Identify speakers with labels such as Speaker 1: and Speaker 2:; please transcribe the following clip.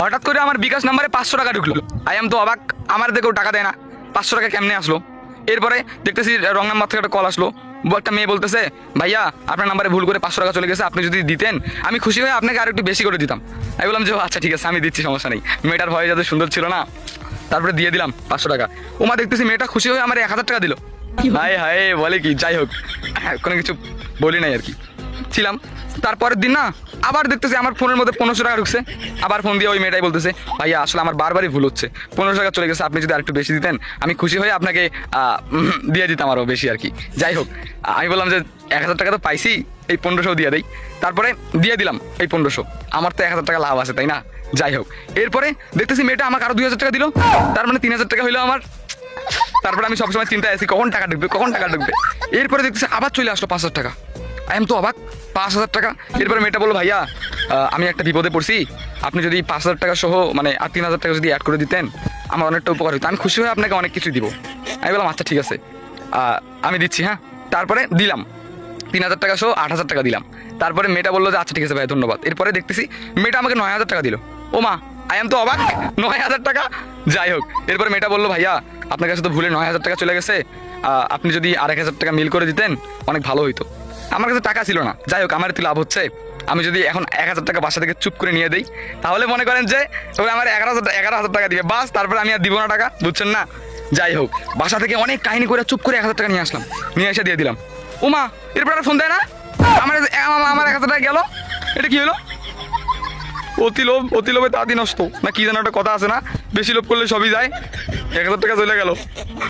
Speaker 1: হঠাৎ করে আমার বিকাশ নাম্বারে পাঁচশো টাকা ঢুকলো। আই এম তো অবাক আমার দেখেও টাকা দেয় না। পাঁচশো টাকা কেমনে আসলো? এরপরে দেখতেছি রং নাম্বার থেকে একটা কল আসলো। একটা মেয়ে বলতেছে ভাইয়া আপনার নাম্বারে ভুল করে পাঁচশো টাকা চলে গেছে আপনি যদি দিতেন আমি খুশি হয়ে আপনাকে আর একটু বেশি করে দিতাম। আমি বললাম যে আচ্ছা ঠিক আছে আমি দিচ্ছি সমস্যা নেই। মেয়েটার ভয়ে যাতে সুন্দর ছিল না তারপরে দিয়ে দিলাম পাঁচশো টাকা। ওমা দেখতেছি মেয়েটা খুশি হয়ে আমার এক হাজার টাকা দিল। হায় হায় বলে কি যাই হোক হ্যাঁ, কোনো কিছু বলি নাই আর কি। ছিলাম। তারপরের দিন না আবার দেখতেছি আমার ফোনের মধ্যে পনেরোশো টাকা ঢুকছে। আবার ফোন দিয়ে ওই মেয়েটাই বলতেছে, ভাইয়া, আসলে আমার বারবারই ভুল হচ্ছে। পনেরোশো টাকা চলে গেছে, আপনি যদি আরেকটু বেশি দিতেন, আমি খুশি হয়ে আপনাকে দিয়ে দিতাম আরও বেশি আর কি। যাই হোক আমি বললাম যে এক হাজার টাকা তো পাইছি, এই পনেরোশো দিয়ে দেই। তারপরে দিয়ে দিলাম এই পনেরোশো। আমার তো এক হাজার টাকা লাভ আছে, তাই না? যাই হোক, এরপরে দেখতেছি মেয়েটা আমাকে আরও দুই হাজার টাকা দিল। তার মানে তিন হাজার টাকা হইল আমার। তারপরে আমি সবসময় চিন্তায় আছি, কখন টাকা ঢুকবে, কখন টাকা ঢুকবে? এরপরে দেখতেছি আবার চলে আসলো পাঁচ হাজার টাকা। আই এম তো অবাক, পাঁচ হাজার টাকা। এরপরে মেয়েটা বলল, ভাইয়া আমি একটা বিপদে পড়ছি। আপনি যদি পাঁচ হাজার টাকা সহ মানে আর তিন হাজার টাকা যদি অ্যাড করে দিতেন, আমার অনেকটা উপকার হতো। আমি খুশি হয়ে আপনাকে অনেক কিছু দিব। আমি বললাম আচ্ছা ঠিক আছে। আমি দিচ্ছি হ্যাঁ? তারপরে দিলাম। তিন হাজার টাকা সহ আট হাজার টাকা দিলাম। তারপরে মেয়েটা বলল যে আচ্ছা ঠিক আছে ভাই ধন্যবাদ। এরপরে দেখতেছি, মেয়েটা আমাকে নয় হাজার টাকা দিল। ও মা, আই এম তো অবাক, নয় হাজার টাকা? যাই হোক, এরপরে মেয়েটা বলল, ভাইয়া, আপনার কাছে তো ভুলে নয় হাজার টাকা চলে গেছে। আপনি যদি আরেক হাজার টাকা মিল করে দিতেন, অনেক ভালো হইতো। আমার কাছে টাকা ছিল না। যাই হোক, আমার একটু লাভ হচ্ছে। আমি যদি এখন এক হাজার টাকা বাসা থেকে চুপ করে নিয়ে দিই, তাহলে মনে করেন যে তবে আমার এগারো হাজার এগারো হাজার টাকা দিবে। বাস, তারপরে আমি আর দিব না টাকা, বুঝছেন না? যাই হোক, বাসা থেকে অনেক কাহিনী করে চুপ করে এক হাজার টাকা নিয়ে আসলাম। নিয়ে এসে দিয়ে দিলাম। উমা, এরপর আর ফোন দেয় না? আমার আমার- এক হাজার টাকা গেল। এটা কি হলো? অতি লোভ, অতি লোভে তাঁতি নষ্ট। না, কি যেন একটা কথা আছে না? বেশি লোভ করলে সবই যায়। এক হাজার টাকা চলে গেল।